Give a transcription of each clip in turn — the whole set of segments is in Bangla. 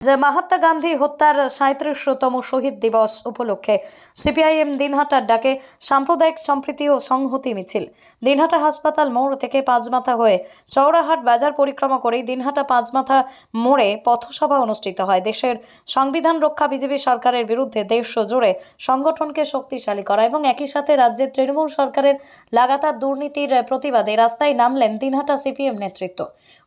যে মহাত্মা গান্ধী হত্যার সাঁত্রিশতম শহীদ দিবস উপলক্ষে সিপিআইএম দিনহাটার ডাকে সাম্প্রদায়িক সম্প্রীতি ও সংহতি মিছিল। দিনহাটা হাসপাতাল মোড় থেকে পাঁচমাথা হয়ে চৌরাহাট বাজার পরিক্রমা করেই দিনহাটা পাঁচমাথা মোড়ে পথসভা অনুষ্ঠিত হয়। দেশের সংবিধান রক্ষা বিজেপি সরকারের বিরুদ্ধে দেশ জুড়ে সংগঠনকে শক্তিশালী করা এবং একই সাথে রাজ্যের তৃণমূল সরকারের লাগাতার দুর্নীতির প্রতিবাদে রাস্তায় নামলেন দিনহাটা সিপিএম নেতৃত্ব।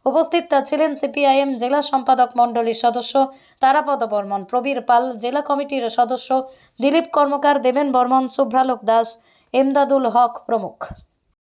উপস্থিত ছিলেন সিপিআইএম জেলা সম্পাদক মণ্ডলীর সদস্য তারাপদ বর্মন প্রবীর পাল জেলা কমিটির সদস্য, দিলীপ কর্মকার, দেবেন বর্মন, শুভ্রালোক দাস, এমদাদুল হক প্রমুখ।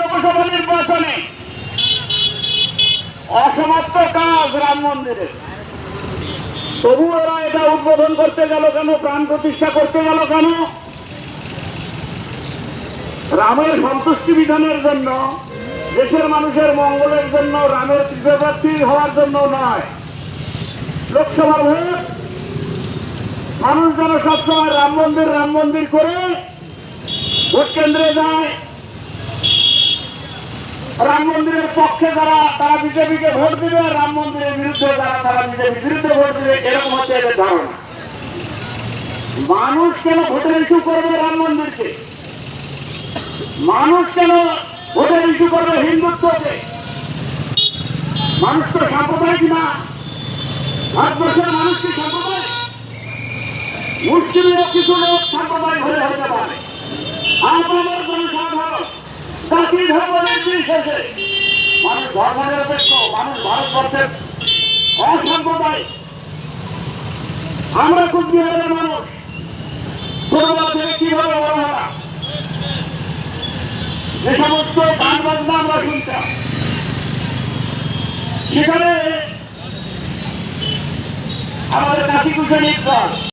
লোকসভা নির্বাচনে অসমাপ্ত কাজ রাম মন্দিরের তবু এরা এটা উদ্বোধন করতে গেল কেন? প্রাণ প্রতিষ্ঠা করতে গেল কেন? রামের সন্তুষ্টি বিধানের জন্য, দেশের মানুষের মঙ্গলের জন্য, রামের কৃপপ্রার্থী হওয়ার জন্য নয়। লোকসভার ভোট, মানুষ যেন সবসময় রাম মন্দির রাম মন্দির করে ভোট কেন্দ্রে যায়। রাম মন্দিরের পক্ষে যারা, তারা বিজেপিকে ভোট দিবে, আর রাম মন্দিরের বিরুদ্ধে যারা, তারা বিজেপির বিরুদ্ধে ভোট দিবে, এরকম হচ্ছে এদের ধারণা। মানুষ কেন ভোটের ইস্যু করবে রাম মন্দিরকে? মানুষ কেন ভোটের ইস্যু করবে হিন্দুত্বকে? মানুষ তো সাম্প্রদায়িক না। ভারতবর্ষের মানুষ কি সাম্প্রদায়িক? মুসলিমের কিছু লোক সাম্প্রদায়িক হলে হতে পারে। জনসাধারণ জাতি ধর্ম নির্বিশেষে মানুষ ধর্ম নিরপেক্ষ মানুষ ভারতবর্ষের আমরা কুচবিহারের মানুষ যে সমস্ত গান বাজনা আমরা শুনতাম। সেখানে আমাদের